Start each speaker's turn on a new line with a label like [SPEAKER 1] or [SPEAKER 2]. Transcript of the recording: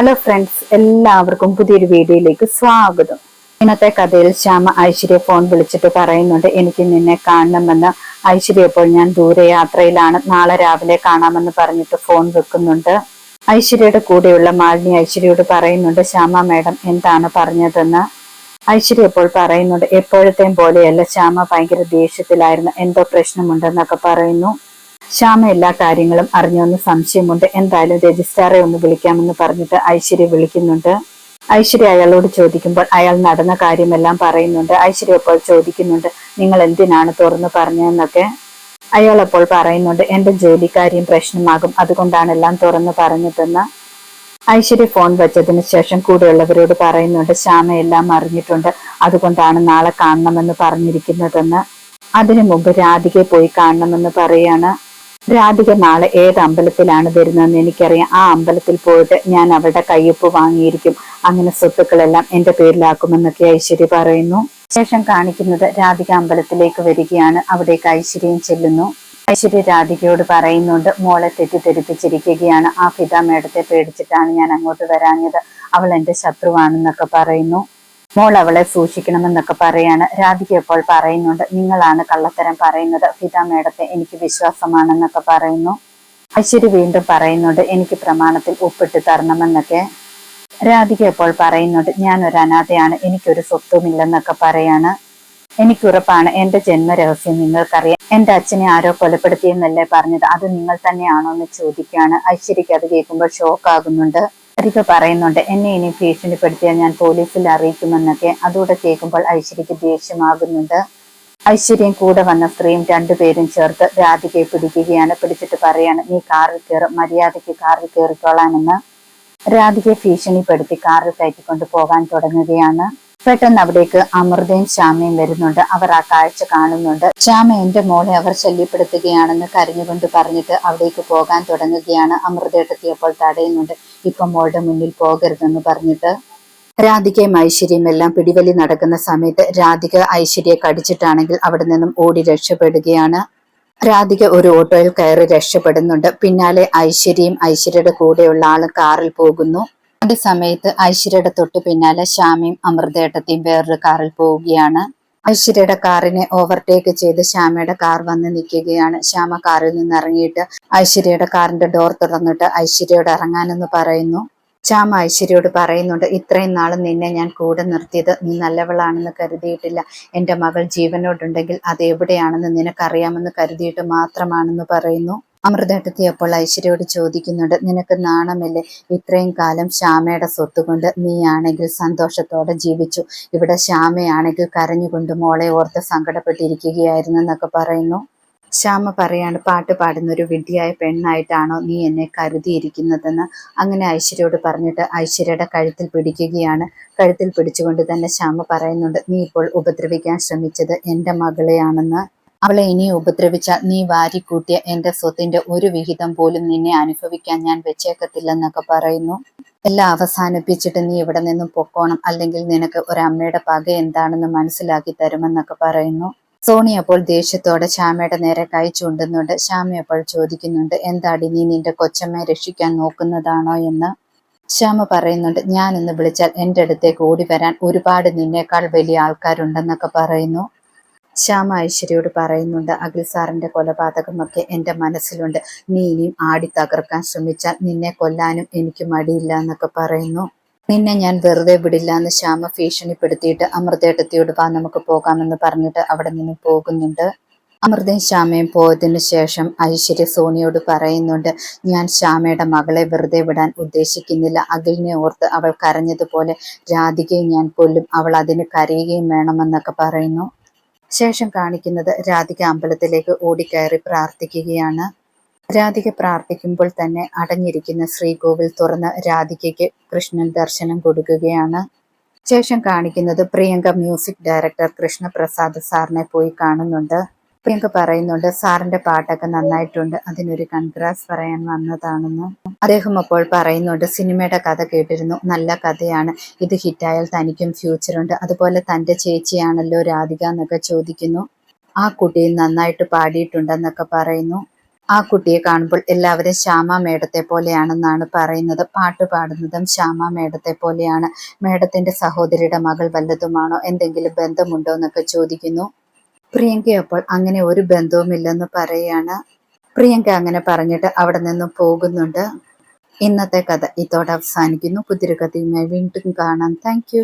[SPEAKER 1] Hello friends എല്ലാവർക്കും പുതിയൊരു വീഡിയോയിലേക്ക് സ്വാഗതം. ഇന്നത്തെ കഥയിൽ ശ്യാമ ഐശ്വര്യ ഫോൺ വിളിച്ചിട്ട് പറയുന്നുണ്ട് എനിക്ക് നിന്നെ കാണണമെന്ന്. ഐശ്വര്യ ഇപ്പോൾ ഞാൻ ദൂരയാത്രയിലാണ്. നാളെ രാവിലെ കാണാമെന്ന് പറഞ്ഞിട്ട് ഫോൺ വെക്കുന്നുണ്ട്. ഐശ്വര്യയുടെ കൂടെയുള്ള മാലിനി ഐശ്വര്യയോട് പറയുന്നുണ്ട് ശ്യാമ മാഡം എന്താണ് പറഞ്ഞതെന്ന്? ഐശ്വര്യ ഇപ്പോൾ പറയുന്നുണ്ട് എപ്പോഴത്തെയും പോലെയല്ല ശ്യാമ ഭയങ്കര ദേഷ്യത്തിലായിരുന്നു. എന്തോ പ്രശ്നമുണ്ടെന്നൊക്കെ പറയുന്നു. ശ്യാമ എല്ലാ കാര്യങ്ങളും അറിഞ്ഞുവെന്ന് സംശയമുണ്ട്. എന്തായാലും രജിസ്ട്രാറെ ഒന്ന് വിളിക്കാമെന്ന് പറഞ്ഞിട്ട് ഐശ്വര്യ വിളിക്കുന്നുണ്ട്. ഐശ്വര്യ അയാളോട് ചോദിക്കുമ്പോൾ അയാൾ നടന്ന കാര്യമെല്ലാം പറയുന്നുണ്ട്. ഐശ്വര്യ അപ്പോൾ ചോദിക്കുന്നുണ്ട് നിങ്ങൾ എന്തിനാണ് തുറന്നു പറഞ്ഞതെന്നൊക്കെ? അയാൾ അപ്പോൾ പറയുന്നുണ്ട് എന്റെ ജോലിക്കാരിയും പ്രശ്നമാകും. അതുകൊണ്ടാണ് എല്ലാം തുറന്നു പറഞ്ഞതെന്ന്. ഐശ്വര്യ ഫോൺ വെച്ചതിന് ശേഷം കൂടെയുള്ളവരോട് പറയുന്നുണ്ട് ശ്യാമ എല്ലാം അറിഞ്ഞിട്ടുണ്ട്. അതുകൊണ്ടാണ് നാളെ കാണണമെന്ന് പറഞ്ഞിരിക്കുന്നതെന്ന്. അതിനു മുമ്പ് രാധികയെ പോയി കാണണമെന്ന് പറയാണ്. രാധിക നാളെ ഏത് അമ്പലത്തിലാണ് വരുന്നതെന്ന് എനിക്കറിയാം. ആ അമ്പലത്തിൽ പോയിട്ട് ഞാൻ അവരുടെ കയ്യൊപ്പ് വാങ്ങിയിരിക്കും. അങ്ങനെ സ്വത്തുക്കളെല്ലാം എന്റെ പേരിലാക്കുമെന്നൊക്കെ ഐശ്വര്യ പറയുന്നു. ശേഷം കാണിക്കുന്നത് രാധിക അമ്പലത്തിലേക്ക് വരികയാണ്. അവിടേക്ക് ഐശ്വര്യയും ചെല്ലുന്നു. ഐശ്വര്യ രാധികയോട് പറയുന്നുണ്ട് മോളെ തെറ്റിദ്ധരിപ്പിച്ചിരിക്കുകയാണ്. ആ ഫിദ മേഡത്തെ പേടിച്ചിട്ടാണ് ഞാൻ അങ്ങോട്ട് വരാഞ്ഞത്. അവൾ എന്റെ ശത്രുവാണെന്നൊക്കെ പറയുന്നു. മോൾ അവളെ സൂക്ഷിക്കണമെന്നൊക്കെ പറയാണ്. രാധിക ഇപ്പോൾ പറയുന്നുണ്ട് നിങ്ങളാണ് കള്ളത്തരം പറയുന്നത്. ഫിത മേഡത്തെ എനിക്ക് വിശ്വാസമാണെന്നൊക്കെ പറയുന്നു. ഐശ്വരി വീണ്ടും പറയുന്നുണ്ട് എനിക്ക് പ്രമാണത്തിൽ ഒപ്പിട്ട് തരണമെന്നൊക്കെ. രാധിക ഇപ്പോൾ പറയുന്നുണ്ട് ഞാൻ ഒരു അനാഥയാണ് എനിക്കൊരു സ്വത്തുമില്ലെന്നൊക്കെ പറയാണ്. എനിക്കുറപ്പാണ് എന്റെ ജന്മരഹസ്യം നിങ്ങൾക്കറിയാം. എന്റെ അച്ഛനെ ആരോ കൊലപ്പെടുത്തിയെന്നല്ലേ പറഞ്ഞത്? അത് നിങ്ങൾ തന്നെയാണോ എന്ന് ചോദിക്കുകയാണ് ഐശ്വര്യക്ക് അത് കേൾക്കുമ്പോൾ ഷോക്ക് ആകുന്നുണ്ട് പറയുന്നുണ്ട്. എന്നെ ഇനി ഭീഷണിപ്പെടുത്തിയാൽ ഞാൻ പോലീസിൽ അറിയിക്കുമെന്നൊക്കെ. അതുകൂടെ കേൾക്കുമ്പോൾ ഐശ്വര്യക്ക് ദേഷ്യമാകുന്നുണ്ട്. ഐശ്വര്യം കൂടെ വന്ന സ്ത്രീയും രണ്ടുപേരും ചേർത്ത് രാധികയെ പിടിക്കുകയാണ്. പിടിച്ചിട്ട് പറയാണ് നീ കാറിൽ കയറി മര്യാദയ്ക്ക് കാറിൽ കയറിക്കോളാനെന്ന് രാധികയെ ഭീഷണിപ്പെടുത്തി കാറിൽ കയറ്റിക്കൊണ്ട് പോകാൻ തുടങ്ങുകയാണ്. പെട്ടെന്ന് അവിടേക്ക് അമൃതയും ശ്യാമയും വരുന്നുണ്ട്. അവർ ആ കാഴ്ച കാണുന്നുണ്ട്. ശ്യാമ എന്റെ മോളെ അവർ ശല്യപ്പെടുത്തുകയാണെന്ന് കരഞ്ഞുകൊണ്ട് പറഞ്ഞിട്ട് അവിടേക്ക് പോകാൻ തുടങ്ങുകയാണ്. അമൃതയെത്തിയപ്പോൾ തടയുന്നുണ്ട്. ഇപ്പൊ മോളുടെ മുന്നിൽ പോകരുതെന്ന് പറഞ്ഞിട്ട്. രാധികയും ഐശ്വര്യയും എല്ലാം പിടിവലി നടക്കുന്ന സമയത്ത് രാധിക ഐശ്വര്യയെ കടിച്ചിട്ടാണെങ്കിൽ അവിടെ നിന്നും ഓടി രക്ഷപ്പെടുകയാണ്. രാധിക ഒരു ഓട്ടോയിൽ കയറി രക്ഷപ്പെടുന്നുണ്ട്. പിന്നാലെ ഐശ്വര്യയും ഐശ്വര്യയുടെ കൂടെയുള്ള ആളും കാറിൽ പോകുന്നു. അതേ സമയത്ത് ഐശ്വര്യയുടെ തൊട്ട് പിന്നാലെ ശ്യാമയും അമൃതേട്ടത്തെയും വേറൊരു കാറിൽ പോവുകയാണ്. ഐശ്വര്യയുടെ കാറിനെ ഓവർടേക്ക് ചെയ്ത് ശ്യാമയുടെ കാർ വന്ന് നിൽക്കുകയാണ്. ശ്യാമ കാറിൽ നിന്ന് ഇറങ്ങിയിട്ട് ഐശ്വര്യയുടെ കാറിന്റെ ഡോർ തുറന്നിട്ട് ഐശ്വര്യയോട് ഇറങ്ങാനെന്ന് പറയുന്നു. ശ്യാമ ഐശ്വര്യയോട് പറയുന്നുണ്ട് ഇത്രയും നാളും നിന്നെ ഞാൻ കൂടെ നിർത്തിയത് നീ നല്ലവളാണെന്ന് കരുതിയിട്ടില്ല. എന്റെ മകൾ ജീവനോടുണ്ടെങ്കിൽ അത് എവിടെയാണെന്ന് നിനക്കറിയാമെന്ന് കരുതിയിട്ട് മാത്രമാണെന്ന് പറയുന്നു. അമൃതേട്ടത്തി അപ്പോൾ ഐശ്വര്യയോട് ചോദിക്കുന്നുണ്ട് നിനക്ക് നാണമില്ലേ? ഇത്രയും കാലം ശ്യാമയുടെ സ്വത്ത് കൊണ്ട് നീയാണെങ്കിൽ സന്തോഷത്തോടെ ജീവിച്ചു. ഇവിടെ ശ്യാമയാണെങ്കിൽ കരഞ്ഞുകൊണ്ട് മോളെ ഓർത്ത് സങ്കടപ്പെട്ടിരിക്കുകയായിരുന്നു എന്നൊക്കെ പറയുന്നു. ശ്യാമ പറയാണ് പാട്ട് പാടുന്ന ഒരു വിഡ്ഢിയായ പെണ്ണായിട്ടാണോ നീ എന്നെ കരുതിയിരിക്കുന്നതെന്ന്? അങ്ങനെ ഐശ്വര്യയോട് പറഞ്ഞിട്ട് ഐശ്വര്യയുടെ കഴുത്തിൽ പിടിക്കുകയാണ്. കഴുത്തിൽ പിടിച്ചുകൊണ്ട് തന്നെ ശ്യാമ പറയുന്നുണ്ട് നീ ഇപ്പോൾ ഉപദ്രവിക്കാൻ ശ്രമിച്ചത് എന്റെ മകളെയാണെന്ന്. അവളെ ഇനി ഉപദ്രവിച്ച നീ വാരിക്കൂട്ടിയ എന്റെ സ്വത്തിന്റെ ഒരു വിഹിതം പോലും നിന്നെ അനുഭവിക്കാൻ ഞാൻ വെച്ചേക്കത്തില്ലെന്നൊക്കെ പറയുന്നു. എല്ലാം അവസാനിപ്പിച്ചിട്ട് നീ ഇവിടെ നിന്നും പൊക്കോണം. അല്ലെങ്കിൽ നിനക്ക് ഒരു അമ്മയുടെ പക എന്താണെന്ന് മനസ്സിലാക്കി തരുമെന്നൊക്കെ പറയുന്നു. സോണി അപ്പോൾ ദേഷ്യത്തോടെ ശ്യാമയുടെ നേരെ കൈ ചൂണ്ടുന്നുണ്ട്. ശ്യാമ അപ്പോൾ ചോദിക്കുന്നുണ്ട് എന്താടി നീ നിന്റെ കൊച്ചമ്മയെ രക്ഷിക്കാൻ നോക്കുന്നതാണോ എന്ന്? ശ്യാമ പറയുന്നുണ്ട് ഞാൻ ഇന്ന് വിളിച്ചാൽ എന്റെ അടുത്തേക്ക് ഓടി വരാൻ ഒരുപാട് നിന്നേക്കാൾ വലിയ ആൾക്കാരുണ്ടെന്നൊക്കെ പറയുന്നു. ശ്യാമ ഐശ്വര്യയോട് പറയുന്നുണ്ട് അഖിൽ സാറിന്റെ കൊലപാതകമൊക്കെ എന്റെ മനസ്സിലുണ്ട്. നീ ഇനിയും ആടി തകർക്കാൻ ശ്രമിച്ചാൽ നിന്നെ കൊല്ലാനും എനിക്ക് മടിയില്ല എന്നൊക്കെ പറയുന്നു. നിന്നെ ഞാൻ വെറുതെ വിടില്ല എന്ന് ശ്യാമ ഭീഷണിപ്പെടുത്തിയിട്ട് അമൃതേട്ടത്തിയോട് വാ നമുക്ക് പോകാമെന്ന് പറഞ്ഞിട്ട് അവിടെ നിന്ന് പോകുന്നുണ്ട്. അമൃതയും ശ്യാമയും പോയതിനു ശേഷം ഐശ്വര്യ സോണിയോട് പറയുന്നുണ്ട് ഞാൻ ശ്യാമയുടെ മകളെ വെറുതെ വിടാൻ ഉദ്ദേശിക്കുന്നില്ല. അഖിലിനെ ഓർത്ത് അവൾ കരഞ്ഞതുപോലെ രാധികയും ഞാൻ കൊല്ലും. അവൾ അതിന് കരയുകയും വേണമെന്നൊക്കെ പറയുന്നു. ശേഷം കാണിക്കുന്നത് രാധിക അമ്പലത്തിലേക്ക് ഓടിക്കയറി പ്രാർത്ഥിക്കുകയാണ്. രാധിക പ്രാർത്ഥിക്കുമ്പോൾ തന്നെ അടഞ്ഞിരിക്കുന്ന ശ്രീകോവിൽ തുറന്ന് രാധികയ്ക്ക് കൃഷ്ണൻ ദർശനം കൊടുക്കുകയാണ്. ശേഷം കാണിക്കുന്നത് പ്രിയങ്ക മ്യൂസിക് ഡയറക്ടർ കൃഷ്ണപ്രസാദ് സാറിനെ പോയി കാണുന്നുണ്ട്. പ്രിയങ്ക പറയുന്നുണ്ട് സാറിന്റെ പാട്ടൊക്കെ നന്നായിട്ടുണ്ട്. അതിനൊരു കൺഗ്രാസ് പറയാൻ വന്നതാണെന്ന്. അദ്ദേഹം അപ്പോൾ പറയുന്നുണ്ട് സിനിമയുടെ കഥ കേട്ടിരുന്നു നല്ല കഥയാണ്. ഇത് ഹിറ്റായാൽ തനിക്കും ഫ്യൂച്ചറുണ്ട് അതുപോലെ തന്റെ ചേച്ചിയാണല്ലോ രാധിക എന്നൊക്കെ ചോദിക്കുന്നു. ആ കുട്ടി നന്നായിട്ട് പാടിയിട്ടുണ്ടെന്നൊക്കെ പറയുന്നു. ആ കുട്ടിയെ കാണുമ്പോൾ എല്ലാവരും ശ്യാമ മേഡത്തെ പോലെയാണെന്നാണ് പറയുന്നത്. പാട്ട് പാടുന്നതും ശ്യാമ മേഡത്തെ പോലെയാണ്. മേടത്തിന്റെ സഹോദരിയുടെ മകൾ വല്ലതുമാണോ? എന്തെങ്കിലും ബന്ധമുണ്ടോ എന്നൊക്കെ ചോദിക്കുന്നു. പ്രിയങ്ക അപ്പോൾ അങ്ങനെ ഒരു ബന്ധവുമില്ലെന്ന് പറയാണ്. പ്രിയങ്ക അങ്ങനെ പറഞ്ഞിട്ട് അവിടെ നിന്നും പോകുന്നുണ്ട്. ഇന്നത്തെ കഥ ഇതോടെ അവസാനിക്കുന്നു. പുതിയൊരു കഥയുമായി വീണ്ടും കാണാം. താങ്ക്